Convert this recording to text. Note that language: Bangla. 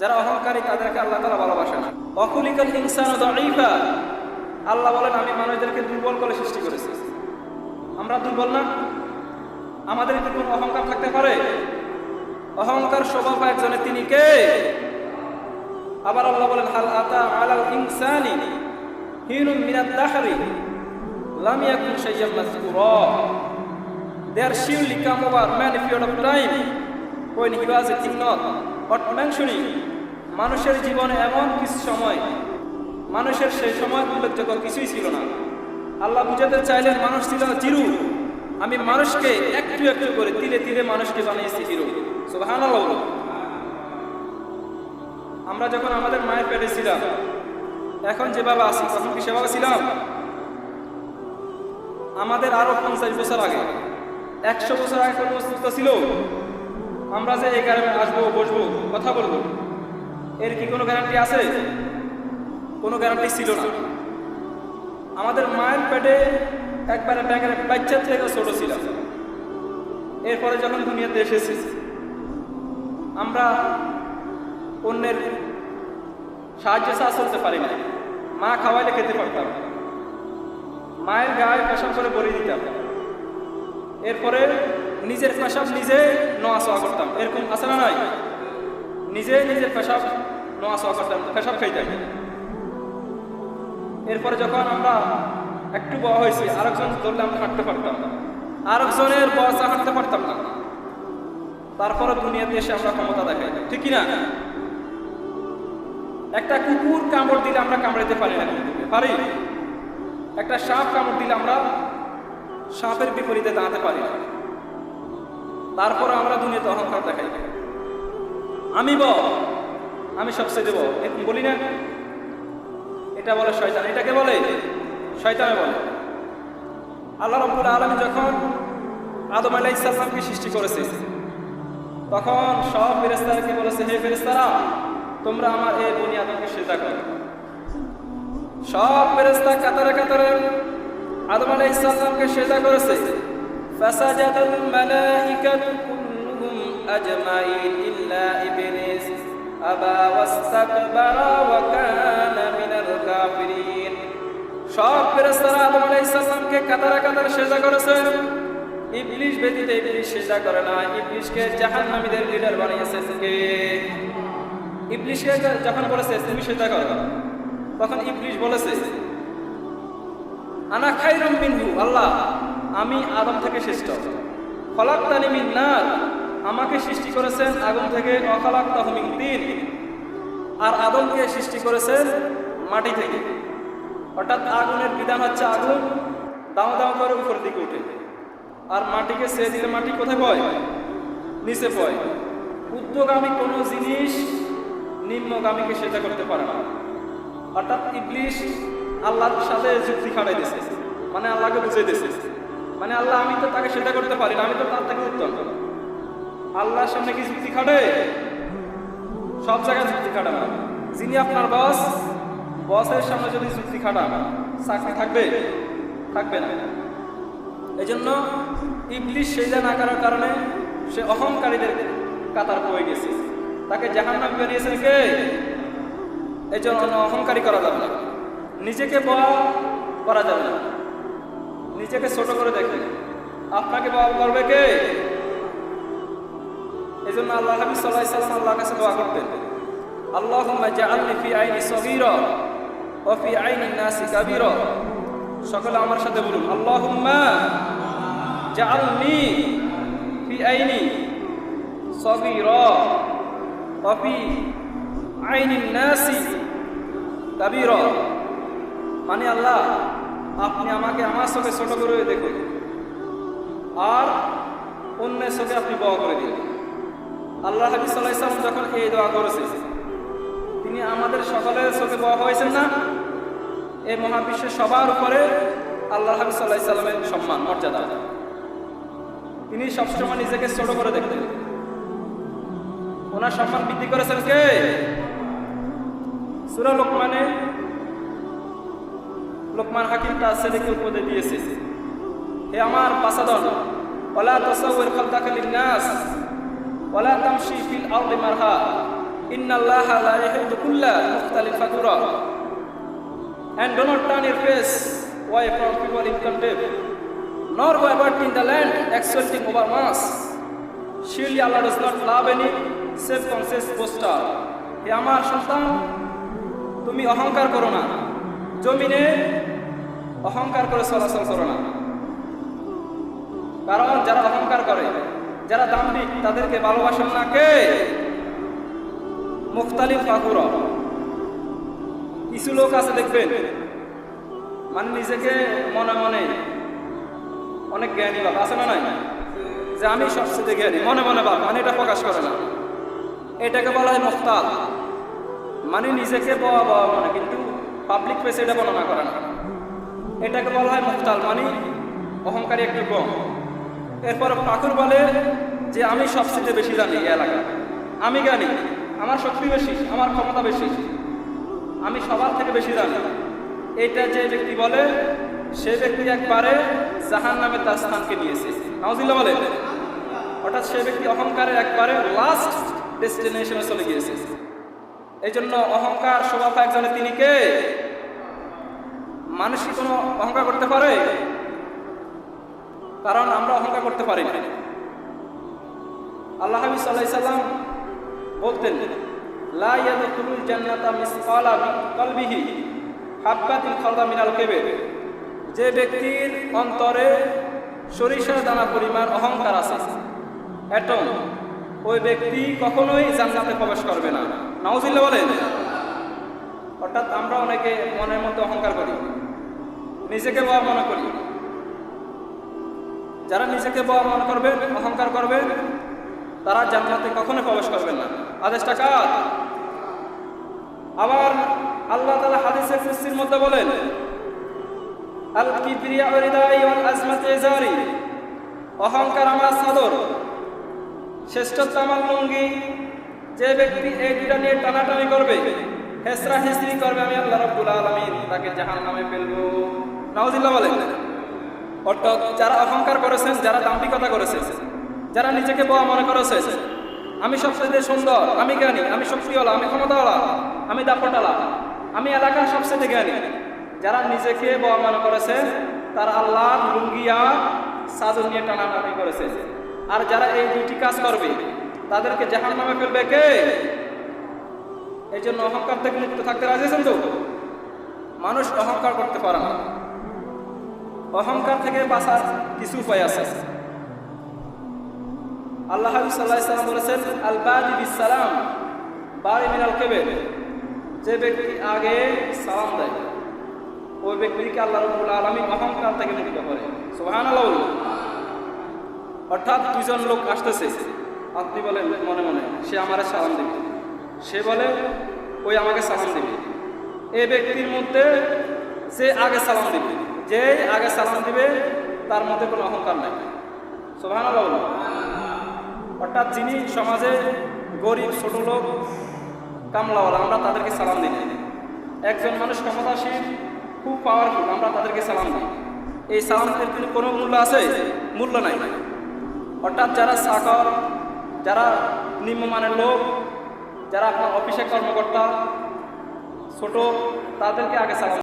যারা অহংকারী, তাদেরকে আল্লাহ তালা ভালোবাসে না অকুলিকাল ইনসান দাঈফা। আল্লাহ বলেন, আমি মানুষদেরকে দুর্বল করে সৃষ্টি করেছি। আমরা দুর্বল না? আমাদের কি কোনো অহংকার থাকতে পারে? অহংকার স্বভাব একজনের, তিনি কে? আবার আল্লাহ বলেন, হাল আতা আলাল ইনসানি হিনুম মিনাদ দাহরি, লাম ইয়াকুন শাইয়াম মাযকুরা। There surely come over many period of time when he was a but মানুষের জীবনে এমন কিছু সময়, মানুষের সেই সময় উল্লেখযোগ্য কিছুই ছিল না। আল্লাহ বুঝাতে চাইলেন মানুষ ছিল জিরু। আমি মানুষকে একটু একটু করে তিলে তিলে মানুষকে বানিয়েছি হিরো সুবহানাল্লাহ। আমরা যখন আমাদের মায়ের পেটে ছিলাম, এখন যেভাবে আছি, তখন কি সেভাবে ছিলাম? আমাদের আরও পঞ্চাশ বছর আগে, একশো বছর আগে কোনো অস্তিত্ব ছিল? আমরা যে এই কারণে আসব, বসবো, কথা বলব, এর কি কোনো গ্যারান্টি আছে? কোনো গ্যারান্টি ছিল না। আমাদের মায়ের পেটে একবারে ব্যাগের বাচ্চার থেকে ছোট ছিলাম। এরপরে যখন দুনিয়াতে এসেছি, আমরা অন্যের সাহায্য ছাড়া চলতে পারি না মা খাওয়াইলে খেতে পারতাম মায়ের গায়ে পেশাব করে বলে দিতাম। এরপরে নিজের পেশাব নিজে নোয়া সোয়া করতাম। এরকম আছে না নাই? নিজে নিজের পেশাব নোয়া সোয়া করতাম, পেশাব খাইতাম। এরপরে যখন আমরা একটু বড় হয়েছি, আরেকজন ধরলে আমরা হাঁটতে পারতাম। আরেকজনের বয়সে হাঁটতে পারতাম না। তারপরে দুনিয়াতে এসে আমরা ক্ষমতা দেখাই। ঠিক না একটা কুকুর কামড় দিলে আমরা কামড়াতে পারি না। পারি? একটা সাপ কামড় দিলে আমরা সাপের বিপরীতে দাঁড়াতে পারি না। তারপরে আমরা দুনিয়াতে অহংকার দেখাই আমি বল, আমি সবচেয়ে দেব। বলি না? এটা বলে শয়তান। এটাকে বলে? শয়তানে বলে। আল্লাহ রব্বুল আলমী যখন আদম আলাহ ইসলামকে সৃষ্টি করেছে, তখন সব ফেরেস্তারকে বলেছে, হে ফেরেস্তারা তোমরা আমার এই বুনিয়াদকে সেজা করো। সব ফেরেস্তা কাতারে কাতারে আদম আলাই ইসলামকে সেজা করেছে। ফাসাজাদাল কুল্লুহুম আজমাইন ইল্লা ইবলিস। আবা ওয়াস্তাকবারা ওয়া কানা মিনাল কাফিরিন। সব ফেরেশতারা আদম আলাই কাতারে কাতারে সেজা করেছে। ইবলিশ ব্যতীত ইবলিশ সেজা করে না। ইবলিশকে জাহান্নামীদের লিডার বানিয়েছে কে? ইবলিশকে যখন বলেছে, তুমি সেটা করো। তখন ইবলিশ বলেছে আনা খাইরুম মিনহু, আল্লাহ, আমি আদম থেকে শ্রেষ্ঠ ফলাক্তানি মিন নার, আমাকে সৃষ্টি করেছেন আগুন থেকে অখালাক তহমিন তিন। আর আদমকে সৃষ্টি করেছেন মাটি থেকে। অর্থাৎ আগুনের বিধান হচ্ছে আগুন, দাও দাও করে উপর দিকে উঠে। আর মাটিকে সে দিলে মাটি কোথায় পয় নিচে পয় উদ্যোগামী কোনো জিনিস নিম্নগামীকে সেটা করতে পারে না। অর্থাৎ ইবলিশ আল্লাহর সাথে যুক্তি খাটাই দিছে। মানে আল্লাহকে বুঝিয়ে দিছে। মানে আল্লাহ, আমি তো তাকে সেটা করতে পারি না, আমি তো তার থেকে উত্তম। আল্লাহর সামনে কি যুক্তি খাটে? সব জায়গায় যুক্তি খাটে না। যিনি আপনার বস বসের সামনে যদি যুক্তি খাটান, চাকরি থাকবে? থাকবে না। এই জন্য ইংলিশ সেজা না করার কারণে সে অহংকারীদের কাতার হয়ে গেছে। তাকে জাহান নাম বেরিয়েছেন কে? এই জন্য অহংকারী করা যাবে না। নিজেকে বড় করা যাবে না। নিজেকে ছোট করে দেখে। আপনাকে বড় করবে কে? এই জন্য আল্লাহ হাবিব সাল্লাহ সাল্লাম আল্লাহর কাছে দোয়া করতেন। আল্লাহুম্মা জাআলনি ফি আইনি সগীরা ওয়া ফি আইনি নাসি কাবীরা। সকলে আমার সাথে বলুন, আল্লাহুম্মা জাআলনি ফি আইনি সগীরা ওয়া ফি আইনি নাসি কাবীরা। মানে আল্লাহ, আপনি আমাকে আমার চোখে ছোট করে দেখুন। আর অন্যের চোখে আপনি বড় করে দিন। আল্লাহ হাবিব সাল্লাহ ইসলাম যখন এই দোয়া করেছে তিনি আমাদের সকলের চোখে বড় হয়েছেন না? এই মহাবিশ্বের সবার উপরে আল্লাহ হাবিব সাল্লাহ ইসলামের সম্মান, মর্যাদা। তিনি সবসময় নিজেকে ছোট করে দেখতেন। ওনার সম্মান বৃদ্ধি করেছেন কে? সুরা লোকমানে লোকমান হাকিম তার ছেলেকে উপদে দিয়েছে। হে আমার বাসাদন ওলা তসাউর খালদা খালিল নাস ওলা তামশি ফিল আউলি মারহা, ইন্নাল্লাহ লা ইয়াহদু কুল্লা মুখতালিফ ফাদুরা and do not turn your face away from people in contempt nor go about in the land exulting over mass Silli Allah does not love any self conscious boaster হে আমার সন্তান, তুমি অহংকার করো না। জমিনে অহংকার করে চলাচল করো না। কারণ যারা অহংকার করে, যারা দাম্ভিক, তাদেরকে ভালোবাসেন না কে? মুখতালিফ ফাকুর কিছু লোক আছে দেখবেন মানে নিজেকে মনে মনে অনেক জ্ঞানী বাবা আছে না নাই? যে আমি সবচেয়ে জ্ঞানী, মনে মনে বাপ মানে এটা প্রকাশ করে না। এটাকে বলা হয় মুখতাল। মানে নিজেকে বাবা বয়া মনে, কিন্তু পাবলিক প্লেসে এটা বর্ণনা করে না। এটাকে বলা হয় মুখতাল মানে অহংকারী একটু কম এরপর পাকুর বলে যে আমি সবচেয়ে বেশি জানি এলাকা। আমি জানি আমার শক্তি বেশি, আমার ক্ষমতা বেশি। আমি সবার থেকে বেশি জানি। এটা যে ব্যক্তি বলে, সে ব্যক্তি একবারে জাহান নামে তার স্থানকে নিয়েছে। নাউজিল্লা বলে, অর্থাৎ সে ব্যক্তি অহংকারের একবারে লাস্ট ডেস্টিনেশনে চলে গিয়েছে। এই জন্য অহংকার স্বভাব একজনে তিনি কে? মানুষ কি কোনো অহংকার করতে পারে? কারণ আমরা অহংকার করতে পারি না। আল্লাহ হাবি সাল্লাহ সাল্লাম বলতেন কেবের। যে ব্যক্তির অন্তরে সরিষার দানা পরিমাণ অহংকার আছে, এটম ওই ব্যক্তি কখনোই জান্নাতে প্রবেশ করবে না। নাউজিল্লা বলেন। অর্থাৎ আমরা অনেকে মনের মধ্যে অহংকার করি। নিজেকে বড় মনে করি। যারা নিজেকে বড় মনে করবেন অহংকার করবেন তারা জান্নাতে কখনো প্রবেশ করবেন না। আদেশটা কার? আবার আল্লাহ তালা হাদিসে কুরসির মধ্যে বলেন অহংকার আমার সাদর শ্রেষ্ঠত্ব আমার লুঙ্গি। যে ব্যক্তি এই দুটা নিয়ে টানাটানি করবে, হেসরা হেসরি করবে, আমি আল্লাহ রাব্বুল আলামিন তাকে জাহান নামে ফেলব। নাউজিল্লাহ বলেন অর্থাৎ যারা অহংকার করেছেন, যারা দাম্ভিকতা করেছে, যারা নিজেকে বড় মনে করেছে, আমি সবচেয়ে সুন্দর, আমি জ্ঞানী, আমি শক্তিওয়ালা, আমি ক্ষমতাওয়ালা, আমি দাপটালা আমি এলাকার সবচেয়ে জ্ঞানী। যারা নিজেকে বড় মনে করেছে, তারা আল্লাহ লুঙ্গিয়া সাজন নিয়ে টানাটানি করেছে। আর যারা এই দুটি কাজ করবে, তাদেরকে জাহান নামে ফেলবে কে? এই জন্য অহংকার থেকে মুক্ত থাকতে রাজি আছেন তো? মানুষ অহংকার করতে পারে না। অহংকার থেকে বাঁচার কিছু উপায় আছে। আল্লাহ সাল্লাহ বলেছেন আল বাদি মিনাল কেবে যে ব্যক্তি আগে সালাম দেয়, ওই ব্যক্তিকে আল্লাহ রবুল আলমী অহংকার থেকে মুক্ত করে। সোহান অর্থাৎ দুজন লোক আসতেছে। আপনি বলেন, মনে মনে, সে আমার সালাম দেবে। সে বলে, ওই আমাকে সালাম দেবে। এই ব্যক্তির মধ্যে সে আগে সালাম দিবে যে আগে সালাম দিবে, তার মধ্যে কোনো অহংকার নাই। আল্লাহ অর্থাৎ যিনি সমাজে গরিব, ছোট লোক, কামলাওয়ালা, আমরা তাদেরকে সালাম দিই। একজন মানুষ ক্ষমতাশীল খুব পাওয়ারফুল আমরা তাদেরকে সালাম দিই। এই সালামের কিন্তু কোনো মূল্য আছে? মূল্য নাই। অর্থাৎ যারা চাকর যারা নিম্নমানের লোক, যারা আপনার অফিসে কর্মকর্তা, ছোট, তাদেরকে আগে সালাম